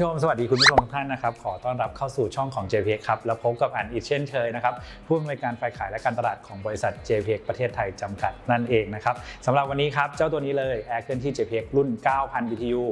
ผู้ชมสวัสดีคุณผู้ชมทุกท่านนะครับ ขอต้อนรับเข้าสู่ช่องของ JPX ครับ แล้วพบกับอันอีกเช่นเคยนะครับ ผู้อำนวยการฝ่ายขายและการตลาดของบริษัท JPX ประเทศไทยจำกัดนั่นเองนะครับสำหรับวันนี้ครับ เจ้าตัวนี้เลย Air เคลื่อนที่ JPX รุ่น 9,000 BTU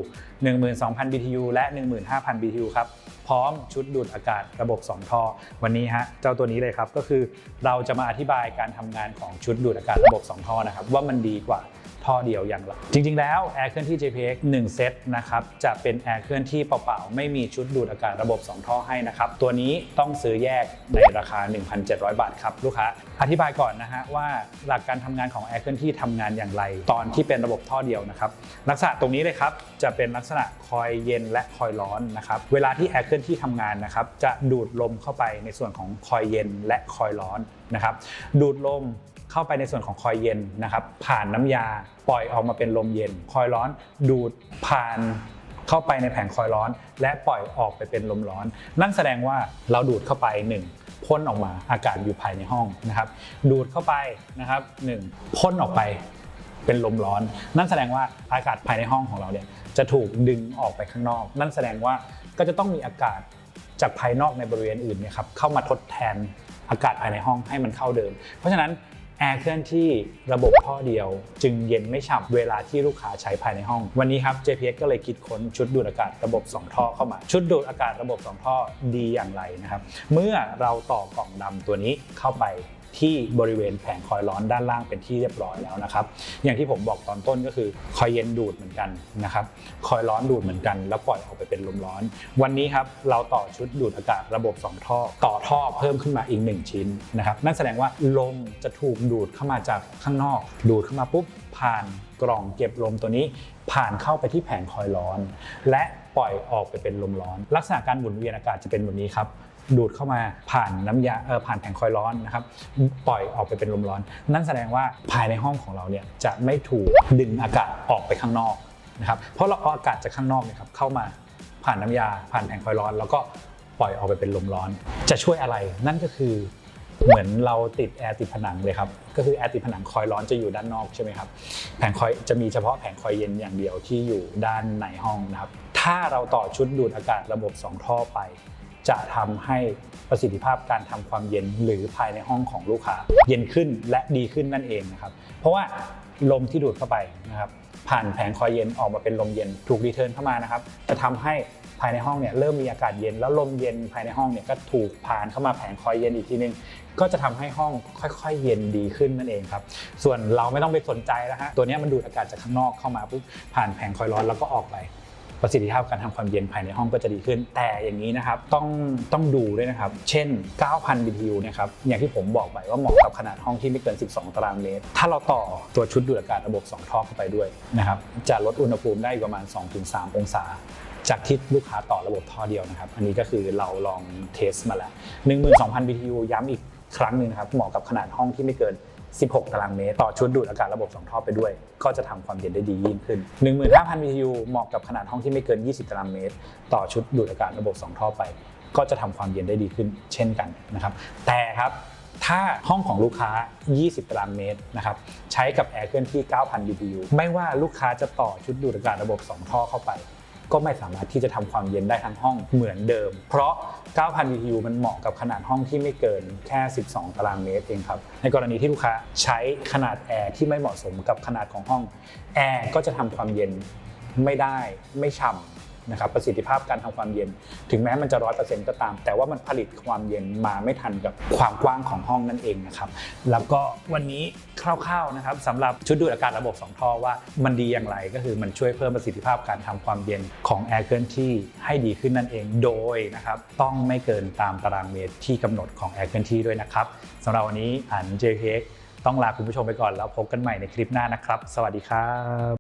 12,000 BTU และ 15,000 BTU ครับพร้อมชุดดูดอากาศระบบ 2 ท่อ วันนี้ฮะเจ้าตัวนี้เลยครับก็คือเราจะมาอธิบายการทำงานของชุดดูดอากาศระบบ 2 ท่อนะครับว่ามันดีกว่า ท่อเดียวอย่างไรจริง ๆ แล้ว Air เคลื่อนที่ JPX 1 เซตนะครับจะเป็น Air เคลื่อนที่เปล่าๆ ไม่มีชุดดูดอากาศระบบ 2 ท่อให้นะครับตัวนี้ต้องซื้อแยกในราคา 1,700 บาทครับลูกค้าอธิบายก่อนนะฮะว่าหลักการทำงานของ Air เคลื่อนที่ทำงานอย่างไร ตอนที่เป็นระบบท่อเดียวนะครับลักษณะตรงนี้เลยครับจะเป็นลักษณะคอยเย็นและคอยร้อนนะครับเวลาที่ Air เคลื่อนที่ทำงานนะครับจะดูดลมเข้าไปในส่วนของคอยเย็นและคอยร้อนนะครับดูดลม เข้าไปในส่วนของคอยเย็นนะครับ ผ่านน้ำยาปล่อยออกมาเป็นลมเย็น คอยร้อนดูดผ่านเข้าไปในแผงคอยร้อน และปล่อยออกไปเป็นลมร้อน นั่นแสดงว่าเราดูดเข้าไปหนึ่งพ่นออกมาอากาศอยู่ภายในห้องนะครับ ดูดเข้าไปนะครับหนึ่งพ่นออกไปเป็นลมร้อน นั่นแสดงว่าอากาศภายในห้องของเราเนี่ยจะถูกดึงออกไปข้างนอก นั่นแสดงว่าก็จะต้องมีอากาศจากภายนอกในบริเวณอื่นเนี่ยครับเข้ามาทดแทนอากาศภายในห้องให้มันเข้าเดิม เพราะฉะนั้น แอร์เคลื่อนที่ระบบท่อเดียว จึงเย็นไม่ฉ่ำเวลาที่ลูกค้าใช้ภายในห้อง วันนี้ครับ JPX ก็เลยคิดค้นชุดดูดอากาศระบบ 2 ท่อเข้ามา ชุดดูดอากาศระบบ 2 ท่อดีอย่างไรนะครับ เมื่อเราต่อกล่องดำตัวนี้เข้าไป ที่บริเวณแผงคอยร้อนด้านล่างเป็นที่เรียบร้อยแล้วนะครับ อย่างที่ผมบอกตอนต้นก็คือคอยเย็นดูดเหมือนกันนะครับคอยร้อนดูดเหมือนกัน แล้วปล่อยออกไปเป็นลมร้อน วันนี้ครับเราต่อชุดดูดอากาศระบบ 2 ท่อ ต่อท่อเพิ่มขึ้นมาอีก 1 ชิ้นนะครับนั่นแสดงว่าลมจะถูกดูดเข้ามาจากข้างนอก ดูดเข้ามาปุ๊บผ่านกล่องเก็บลมตัวนี้ผ่านเข้าไปที่แผงคอยร้อน และปล่อยออกไปเป็นลมร้อน ลักษณะการหมุนเวียนอากาศจะเป็นแบบนี้ครับ ดูดเข้ามาผ่านน้ำยาเออผ่านแผงคอยร้อนนะครับปล่อยออกไปเป็นลมร้อน นั่นแสดงว่าภายในห้องของเราเนี่ยจะไม่ถูกดึงอากาศออกไปข้างนอกนะครับเพราะเราเอาอากาศจากข้างนอกเนี่ยครับเข้ามาผ่านน้ำยาผ่านแผงคอยร้อน แล้วก็ปล่อยออกไปเป็นลมร้อน จะช่วยอะไรนั่นก็คือเหมือนเราติดแอร์ติดผนังเลยครับก็คือแอร์ติดผนังคอยร้อนจะอยู่ด้านนอกใช่ไหมครับแผงคอยจะมีเฉพาะแผงคอยเย็นอย่างเดียวที่อยู่ด้านในห้องนะครับถ้าเราต่อชุดดูดอากาศระบบ 2 ท่อไป จะทำให้ประสิทธิภาพการทำความเย็นหรือภายในห้องของลูกค้า เย็นขึ้นและดีขึ้นนั่นเองนะครับ เพราะว่าลมที่ดูดเข้าไปนะครับผ่านแผงคอยเย็นออกมาเป็นลมเย็นถูกรีเทิร์นเข้ามานะครับจะทำให้ภายในห้องเนี่ยเริ่มมีอากาศเย็นแล้วลมเย็นภายในห้องเนี่ยก็ถูกผ่านเข้ามาแผงคอยเย็นอีกทีนึงก็จะทำให้ห้องค่อยๆ เย็นดีขึ้นนั่นเองครับ ส่วนเราไม่ต้องไปสนใจแล้วฮะตัวนี้มันดูดอากาศจากข้างนอกเข้ามาปุ๊บผ่านแผงคอยร้อนแล้วก็ออกไป ประสิทธิภาพการทำความเย็นภายในห้องก็จะดีขึ้น แต่อย่างนี้นะครับต้องต้องดูด้วยนะครับ เช่น 9,000 BTU เนะครับอย่างที่ผมบอกไปว่าเหมาะกับขนาดห้องที่ไม่เกิน 12 ตารางเมตร ถ้าเราต่อตัวชุดดูดอากาศระบบ 2 ท่อเข้าไปด้วยนะครับจะลดอุณหภูมิได้ประมาณ 2-3 องศาจากที่ลูกค้าต่อระบบท่อเดียวนะครับ อันนี้ก็คือเราลองเทสมาแล้ว 12,000 BTU ย้ำอีกครั้งหนึ่งนะครับ เหมาะกับขนาดห้องที่ไม่เกิน 16 ตารางเมตร ต่อชุดดูดอากาศระบบ 2 ท่อไปด้วย ก็จะทำความเย็นได้ดียิ่งขึ้น 15,000 BTU เหมาะกับขนาดห้องที่ไม่เกิน 20 ตารางเมตร ต่อชุดดูดอากาศระบบ 2 ท่อไป ก็จะทำความเย็นได้ดีขึ้น เช่นกันนะครับ แต่ครับถ้าห้องของลูกค้า 20 ตารางเมตรนะครับ ใช้กับแอร์เคลื่อนที่ 9,000 BTU ไม่ว่าลูกค้าจะต่อชุดดูดอากาศระบบ 2 ท่อเข้าไป ก็ไม่สามารถที่จะทำความเย็นได้ทั้งห้องเหมือนเดิม เพราะ 9,000 BTU มันเหมาะกับขนาดห้องที่ไม่เกินแค่ 12 ตารางเมตรเองครับ ในกรณีที่ลูกค้าใช้ขนาดแอร์ที่ไม่เหมาะสมกับขนาดของห้องแอร์ก็จะทำความเย็นไม่ได้ไม่ฉ่ำ นะครับประสิทธิภาพการทำความเย็น ถึงแม้มันจะร้อยเปอร์เซ็นต์ก็ตาม แต่ว่ามันผลิตความเย็นมาไม่ทันกับความกว้างของห้องนั่นเองนะครับแล้วก็วันนี้คร่าวๆนะครับสำหรับชุดดูดอากาศระบบ 2 ท่อว่ามันดีอย่างไรก็คือมันช่วยเพิ่มประสิทธิภาพการทำความเย็นของแอร์เคลื่อนที่ให้ดีขึ้นนั่นเอง โดยนะครับต้องไม่เกินตามตารางเมตรที่กำหนดของแอร์เคลื่อนที่ด้วยนะครับสำหรับวันนี้อัน JPX ต้องลาคุณผู้ชมไปก่อนแล้วพบกันใหม่ในคลิปหน้านะครับ สวัสดีครับ